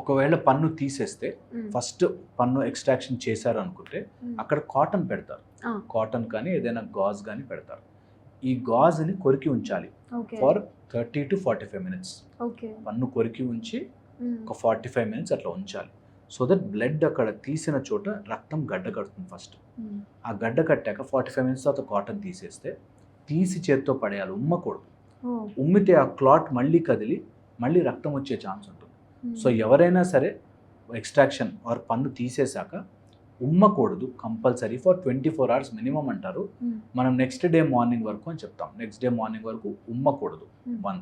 ఒకవేళ పన్ను తీసేస్తే. ఫస్ట్ పన్ను ఎక్స్ట్రాక్షన్ చేశారు అనుకుంటే. అక్కడ కాటన్ పెడతారు. కాటన్ కానీ ఏదైనా గాజ్ కానీ పెడతారు ఈ గాజ్ని కొరికి ఉంచాలి for thirty to forty five minutes పన్ను కొరికి ఉంచి. ఒక ఫార్టీ ఫైవ్ మినిట్స్ అట్లా ఉంచాలి సో దట్ బ్లడ్ అక్కడ తీసిన చోట రక్తం గడ్డ కడుతుంది ఫస్ట్. ఆ గడ్డ కట్టాక ఫార్టీ ఫైవ్ మినిట్స్ తర్వాత కాటన్ తీసేస్తే తీసి చేత్తో పడేయాలి ఉమ్మకూడదు. ఉమ్మితే ఆ క్లాట్ మళ్ళీ కదిలి మళ్ళీ రక్తం వచ్చే ఛాన్స్ ఉంటుంది. సో ఎవరైనా సరే ఎక్స్ట్రాక్షన్ ఆర్ పన్ను తీసేశాక ఉమ్మకూడదు compulsory for twenty four hours minimum అంటారు. మ్మ్. మనం నెక్స్ట్ డే మార్నింగ్ వరకు అని చెప్తాం. నెక్స్ట్ డే మార్నింగ్ వరకు ఉమ్మకూడదు. మ్మ్. వన్.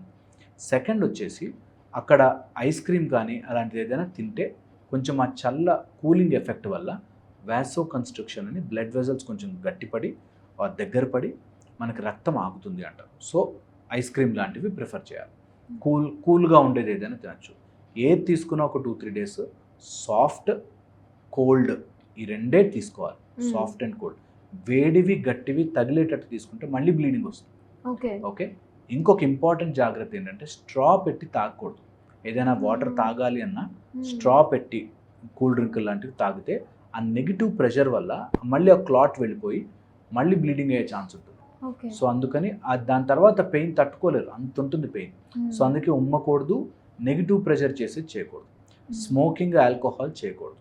సెకండ్ వచ్చేసి అక్కడ ఐస్ క్రీమ్ కానీ అలాంటిది ఏదైనా తింటే కొంచెం ఆ చల్ల కూలింగ్ ఎఫెక్ట్ వల్ల వ్యాసో కన్స్ట్రక్షన్ అని బ్లడ్ వెజల్స్ కొంచెం గట్టిపడి ఆ దగ్గర పడి మనకి రక్తం ఆగుతుంది అంటారు. సో ఐస్ క్రీమ్ లాంటివి ప్రిఫర్ చేయాలి. కూల్ కూల్గా ఉండేది ఏదైనా తినచ్చు. ఏది తీసుకున్నా ఒక two three days. Soft cold ఈ రెండే తీసుకోవాలి. Soft and cold. వేడివి గట్టివి తగిలేటట్టు తీసుకుంటే మళ్ళీ బ్లీడింగ్ వస్తుంది. ఓకే. ఓకే? ఇంకొక ఇంపార్టెంట్ జాగ్రత్త ఏంటంటే స్ట్రా పెట్టి తాగకూడదు. ఏదైనా వాటర్. తాగాలి అన్నా. స్ట్రా పెట్టి కూల్ డ్రింక్ లాంటివి తాగితే ఆ నెగిటివ్ ప్రెషర్ వల్ల మళ్ళీ ఆ క్లాట్ వెళ్ళిపోయి మళ్ళీ బ్లీడింగ్ అయ్యే ఛాన్స్ ఉంటుంది. సో అందుకని దాని తర్వాత పెయిన్ తట్టుకోలేరు. అంత ఉంటుంది పెయిన్. సో అందుకే ఉమ్మకూడదు. నెగిటివ్ ప్రెషర్ చేసి చేయకూడదు. స్మోకింగ్ ఆల్కహాల్ చేయకూడదు